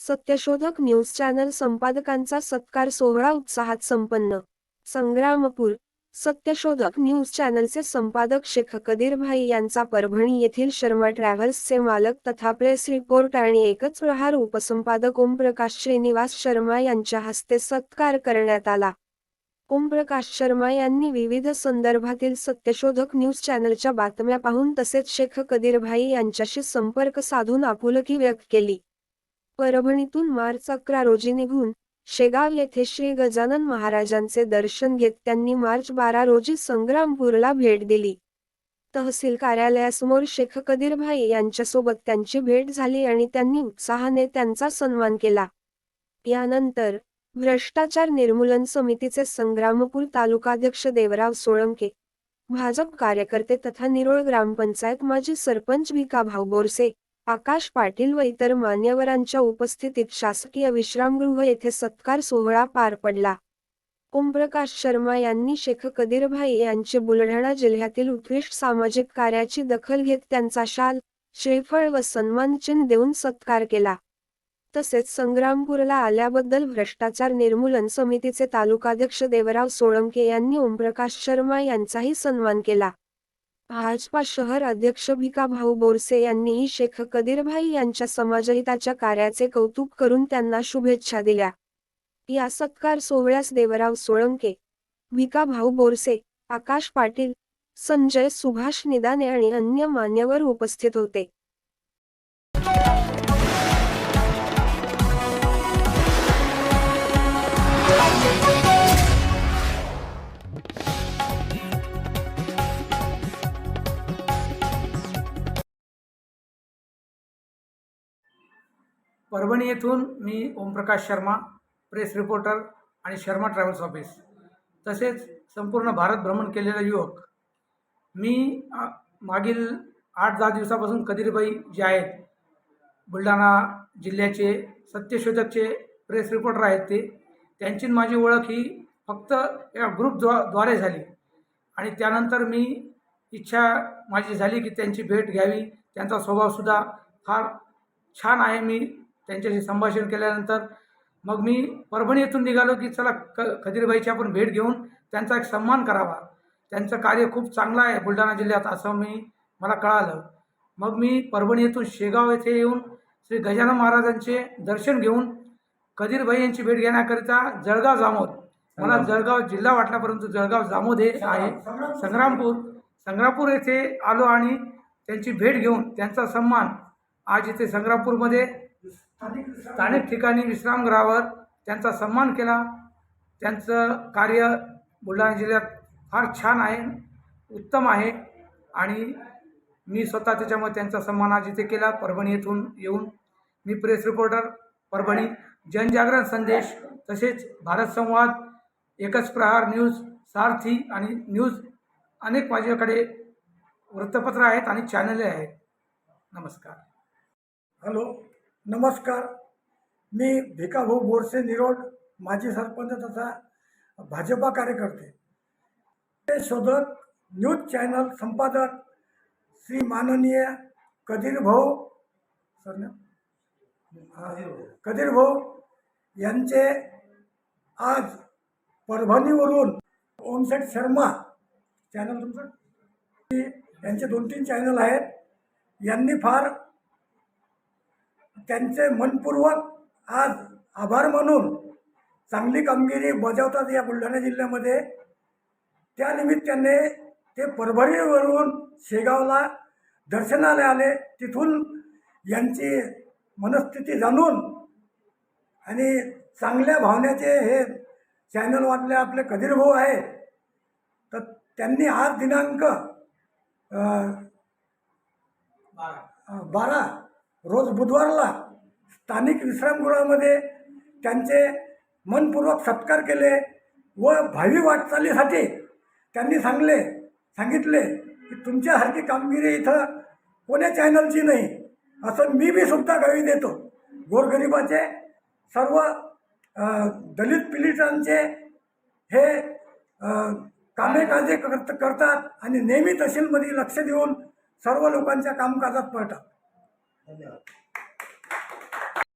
सत्यशोधक news channel संपादकांचा सत्कार सोहळा उत्साहात संपन्न. संग्रामपूर सत्यशोधक न्यूज चॅनलचे संपादक शेख कदीरभाई यांचा परभणी येथील शर्मा ट्रॅव्हल्सचे मालक तथा प्रेस रिपोर्ट आणि एकच प्रहार उपसंपादक ओमप्रकाश श्रीनिवास शर्मा यांच्या हस्ते सत्कार करण्यात आला. ओमप्रकाश शर्मा यांनी विविध संदर्भातील सत्यशोधक न्यूज चॅनलच्या बातम्या पाहून तसेच शेख कदीरभाई यांच्याशी संपर्क साधून आपुलकी व्यक्त केली. परभणीतून मार्च अकरा रोजी निघून शेगाव येथे श्री गजानन महाराजांचे दर्शन घेत त्यांनी मार्च बारा रोजी संग्रामपूरला भेट दिली. तहसील कार्यालयासमोर शेख कदीरभाई यांच्यासोबत त्यांची भेट झाली आणि त्यांनी उत्साहाने त्यांचा सन्मान केला. यानंतर भ्रष्टाचार निर्मूलन समितीचे संग्रामपूर तालुकाध्यक्ष देवराव सोळंके भाजप कार्यकर्ते तथा निरोळ ग्रामपंचायत माजी सरपंच भिका भाऊ बोरसे आकाश पाटील व इतर मान्यवरांच्या उपस्थितीत शासकीय विश्रामगृह येथे सत्कार सोहळा पार पडला. ओमप्रकाश शर्मा यांनी शेख कदीरभाई यांचे बुलढाणा जिल्ह्यातील उत्कृष्ट सामाजिक कार्याची दखल घेत त्यांचा शाल श्रीफळ व सन्मानचिन्ह देऊन सत्कार केला. तसेच संग्रामपूरला आल्याबद्दल भ्रष्टाचार निर्मूलन समितीचे तालुकाध्यक्ष देवराव सोळंके यांनी ओमप्रकाश शर्मा यांचाही सन्मान केला. भाजपा शहर अध्यक्ष भिका भाऊ बोरसे यांनीही शेख कदीरभाई यांच्या समाजहिताच्या कार्याचे कौतुक करून त्यांना शुभेच्छा दिल्या. या सत्कार सोहळ्यास देवराव सोळंके भिका भाऊ बोरसे आकाश पाटील संजय सुभाष निदाने आणि अन्य मान्यवर उपस्थित होते. परभणी येथून मी ओमप्रकाश शर्मा प्रेस रिपोर्टर आणि शर्मा ट्रॅव्हल्स ऑफिस. तसेच संपूर्ण भारत भ्रमण केलेला युवक. मी मागील आठ दहा दिवसापासून कदीरबाई जे आहेत बुलढाणा जिल्ह्याचे सत्यशोधकचे प्रेस रिपोर्टर आहेत ते त्यांची माझी ओळख ही फक्त एका ग्रुपद्वारे द्वारे झाली. आणि त्यानंतर मी इच्छा माझी झाली की त्यांची भेट घ्यावी. त्यांचा स्वभावसुद्धा फार छान आहे. मी त्यांच्याशी संभाषण केल्यानंतर मग मी परभणी येथून निघालो की चला क खदिरबाईची आपण भेट घेऊन त्यांचा एक सन्मान करावा. त्यांचं कार्य खूप चांगलं आहे बुलढाणा जिल्ह्यात असं मी मला कळालं. मग मी परभणी येथून शेगाव येथे येऊन श्री गजानन महाराजांचे दर्शन घेऊन कदीरभाई यांची भेट घेण्याकरिता जळगाव जामोद. मला जळगाव जिल्हा वाटला परंतु जळगाव जामोद हे आहे. संग्रामपूर. संग्रामपूर येथे आलो आणि त्यांची भेट घेऊन त्यांचा सन्मान आज इथे संग्रामपूरमध्ये स्थानिक ठिकाणी विश्रामगृहावर त्यांचा सन्मान केला. त्यांचं कार्य बुलढाणा जिल्ह्यात फार छान आहे उत्तम आहे आणि मी स्वतः त्याच्यामुळे त्यांचा सन्मान आज इथे केला. परभणी येथून येऊन मी प्रेस रिपोर्टर परभणी जनजागरण संदेश तसेच भारत संवाद एकच प्रहार न्यूज सारथी आणि न्यूज अनेक माझ्याकडे वृत्तपत्र आहेत आणि चॅनले आहेत. नमस्कार. हॅलो. नमस्कार. मी भिकाभाऊ बोरसे निरोड माजी सरपंच तथा भाजपा कार्यकर्ते. ते शोधक न्यूज चॅनल संपादक श्री माननीय कदीर भाऊ सर कदीर भाऊ यांचे आज परभणीवरून ओमसेट शर्मा चॅनल तुमचं? यांचे दोन तीन चॅनल आहेत. यांनी फार त्यांचे मनपूर्वक आज आभार मानून चांगली कामगिरी बजावतात या बुलढाणा जिल्ह्यामध्ये. त्या निमित्ताने ते परभणीवरून शेगावला दर्शनाला आले. तिथून यांची मनस्थिती जाणून आणि चांगल्या भावनेचे हे चॅनलवाले आपले कदीर भाऊ आहे तर त्यांनी आज दिनांक बारा रोज बुधवारला स्थानिक विश्रामगृहामध्ये त्यांचे मनपूर्वक सत्कार केले व भावी वाटचालीसाठी त्यांनी सांगले सांगितले की तुमच्यासारखी कामगिरी इथं कोण्या चॅनलची नाही असं मी बी सुद्धा गावी देतो. गोरगरिबाचे सर्व दलित पिलिटांचे हे कामे काजे करत करतात आणि नेहमी तहसीलमध्ये लक्ष देऊन सर्व लोकांच्या कामकाजात पडतात Hello.